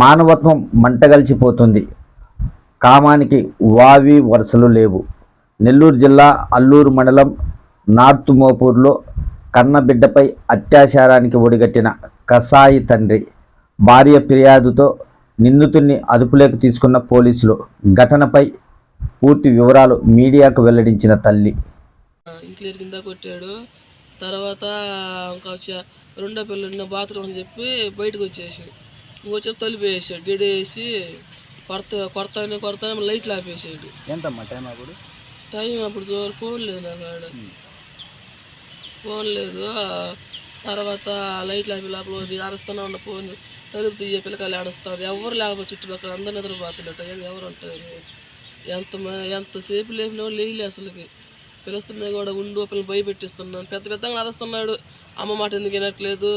మానవత్వం మంటగలిచిపోతుంది. కామానికి వావి వరుసలు లేవు. నెల్లూరు జిల్లా అల్లూరు మండలం నార్త్ మోపూర్లో కన్నబిడ్డపై అత్యాచారానికి ఒడిగట్టిన కసాయి తండ్రి భార్య ఫిర్యాదుతో నిందితుడిని అదుపులోకి తీసుకున్న పోలీసులు ఘటనపై పూర్తి వివరాలు మీడియాకు వెల్లడించిన తల్లి. కింద కొట్టాడు. తర్వాత రెండో పిల్లలు బాత్రూమ్ అని చెప్పి బయటకు వచ్చేసి ఇంకొచ్చి తలుపు వేసాడు గడి వేసి కొడత కొడతానే కొడతానే లైట్లు ఆపేసాడు. ఎంతమ్మా టైం అప్పుడు? టైం అప్పుడు చూడ ఫోన్ లేదు నా కాడ ఫోన్ లేదు. తర్వాత లైట్లు ఆపి లోపల అరుస్తూనే ఉన్న ఫోన్. తలుపు తీయ పిల్లకాయలు ఆడుస్తారు ఎవరు లేకపోతే చుట్టుపక్కల అందరు నిద్రపోతున్నట్టు. ఎవరు ఉంటారు? ఎంత ఎంతసేపు లేపిన లేలే అసలుకి. పిలుస్తున్నాయి కూడా ఉండు పిల్లలు భయపెట్టిస్తున్నాను. పెద్ద పెద్దగా అరుస్తున్నాడు అమ్మ మాట ఎందుకు వినట్లేదు?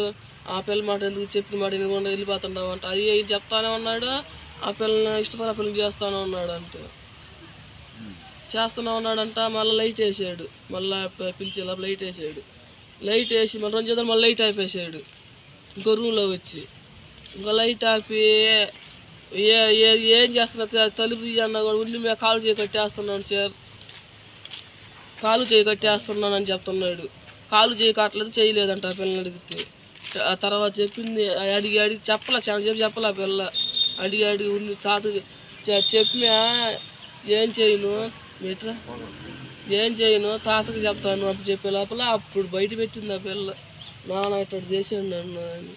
ఆ పిల్ల మాట ఎందుకు చెప్పిన మాట వినకుండా వెళ్ళిపోతున్నావు అంట. అవి అయ్యి చెప్తానే ఉన్నాడు? ఆ పిల్లని ఇష్టపడ పిల్లలు చేస్తానే ఉన్నాడు అంటే. చేస్తూనే ఉన్నాడంట మళ్ళీ లైట్ వేసాడు. మళ్ళీ పిలిచి లోపల లైట్ వేసాడు. లైట్ వేసి మళ్ళీ రెండు చేద్దాం మళ్ళీ లైట్ ఆపేసాడు. ఇంకో రూమ్లో వచ్చి. ఇంకో లైట్ ఆపి ఏ ఏ ఏం చేస్తున్నా తలుపు తీయన్నా కూడా ఉండి మేము కాలు చేయి కట్టేస్తున్నాను సార్. కాలు చేయి కట్టేస్తున్నాను అని చెప్తున్నాడు. కాలు చేయి కట్టలేదు చేయలేదంట ఆ పిల్లని అడిగితే. తర్వాత చెప్పింది ఆ అడిగి అడిగి చెప్పలే చాలా చెప్పి చెప్పలే ఆ పిల్ల. అడిగి అడిగి ఉండి తాత చెప్పినా ఏం చేయను? మీట్రా? ఏం చేయను? తాతకి చెప్తాను అప్పుడు చెప్పే లోపల అప్పుడు బయట పెట్టింది ఆ పిల్ల. నాన్న ఇట్లా చేసాను నన్ను అని.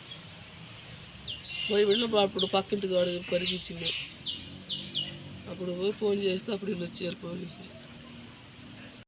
పోయి వెళ్ళినప్పుడు అప్పుడు పక్కింటి వాడు పరిగించింది అప్పుడు పోయి ఫోన్ చేస్తే అప్పుడు వీళ్ళు వచ్చారు పోలీసులు.